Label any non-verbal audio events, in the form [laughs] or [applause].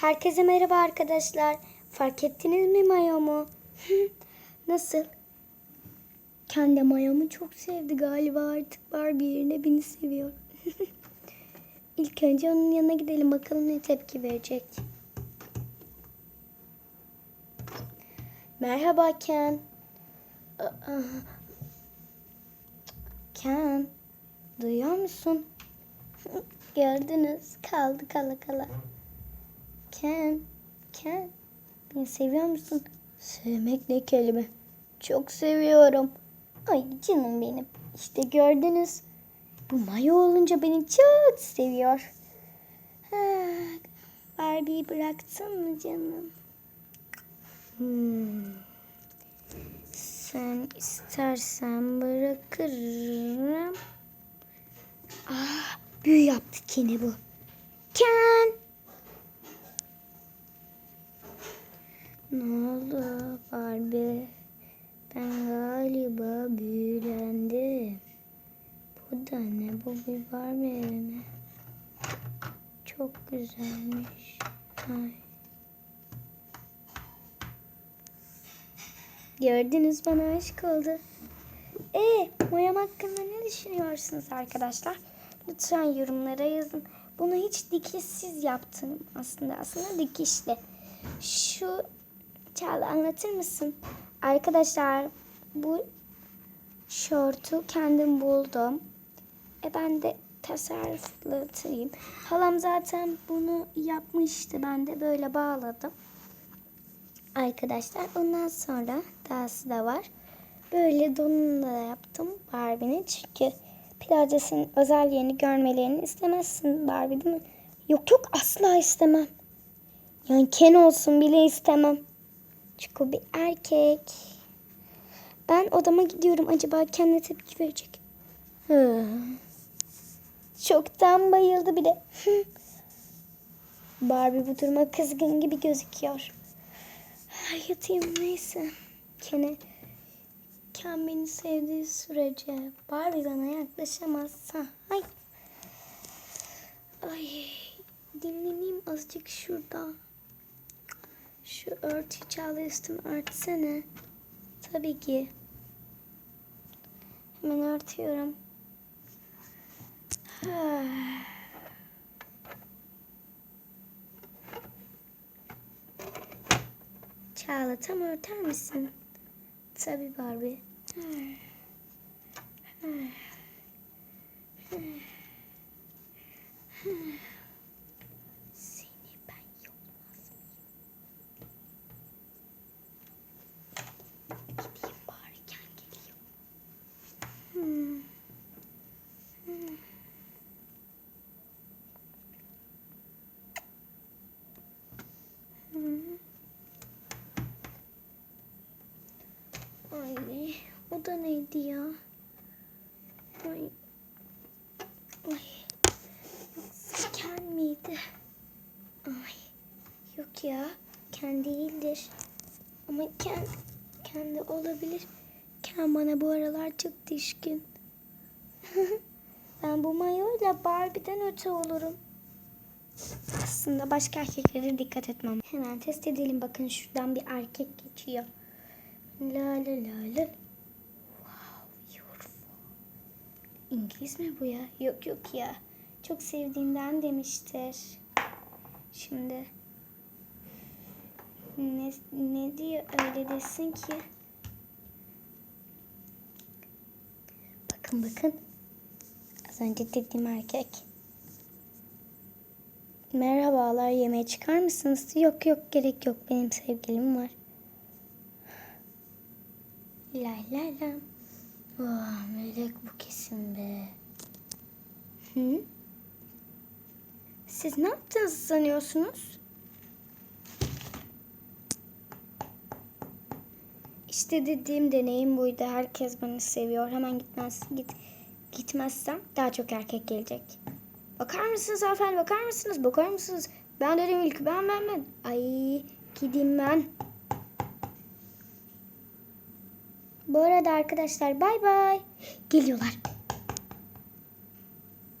Herkese merhaba arkadaşlar. Fark ettiniz mi mayomu? [laughs] Nasıl? Kendi mayomu çok sevdi galiba artık Barbie yerine beni seviyor. [laughs] İlk önce onun yanına gidelim bakalım ne tepki verecek. Merhaba Ken. Ken, duyuyor musun? [laughs] Gördünüz, kaldı kala kala. Ken, Ken, beni seviyor musun? Sevmek ne kelime. Çok seviyorum. Ay canım benim. İşte gördünüz. Bu mayo olunca beni çok seviyor. Ha, Barbie'yi bıraktın mı canım? Hmm. Sen istersen bırakırım. Ah, büyü yaptı Ken'i bu. Ken! Ne oldu Barbie? Ben galiba büyülendim. Bu da ne? Bu bir Barbie evi mi? Çok güzelmiş. Ay. Gördünüz bana aşık oldu. E, Mayam hakkında ne düşünüyorsunuz arkadaşlar? Lütfen yorumlara yazın. Bunu hiç dikişsiz yaptım aslında. Aslında dikişli. Şu Çağla anlatır mısın? Arkadaşlar bu şortu kendim buldum. E ben de tasarruflatayım. Halam zaten bunu yapmıştı. Ben de böyle bağladım. Arkadaşlar ondan sonra dahası da var. Böyle donunu da yaptım Barbie'nin. Çünkü Pilates'in özel yerini görmelerini istemezsin Barbie değil mi? Yok yok asla istemem. Yani Ken olsun bile istemem. Çünkü o bir erkek. Ben odama gidiyorum. Acaba kendine tepki verecek. Hı. Çoktan bayıldı bile. Barbie bu duruma kızgın gibi gözüküyor. Ay, Yatayım neyse. Kene. Ken beni sevdiği sürece Barbie bana yaklaşamazsa. Ay. Ay. Dinleneyim azıcık şurada. Şu örtüyü Çağla üstüme örtsene. Tabii ki. Hemen örtüyorum. Çağla tam örter misin? Tabii Barbie. Seni ben yolmaz mıyım? Gideyim bari Ken geliyor. Hmm. Hmm. Hmm. Da neydi ya? Ay. Ay. Ken miydi? Ay. Yok ya. Ken değildir. Ama Ken, Ken de olabilir. Ken bana bu aralar çok düşkün. [laughs] ben bu mayoyla Barbie'den öte olurum. Aslında başka erkeklere dikkat etmem. Hemen test edelim. Bakın şuradan bir erkek geçiyor. La la la la. İngiliz mi bu ya? Yok yok ya. Çok sevdiğinden demiştir. Şimdi ne, ne diyor öyle desin ki? Bakın bakın. Az önce dediğim erkek. Merhabalar yemeğe çıkar mısınız? Yok yok gerek yok benim sevgilim var. La la la. Oh, melek bu kesin be. Hı? Siz ne yaptınız sanıyorsunuz? İşte dediğim deneyim buydu. Herkes beni seviyor. Hemen gitmez git gitmezsem daha çok erkek gelecek. Bakar mısınız hanımefendi? Bakar mısınız? Bakar mısınız? Ben dedim ilk ben ben ben. Ay gideyim ben. Bu arada arkadaşlar bay bay. Geliyorlar.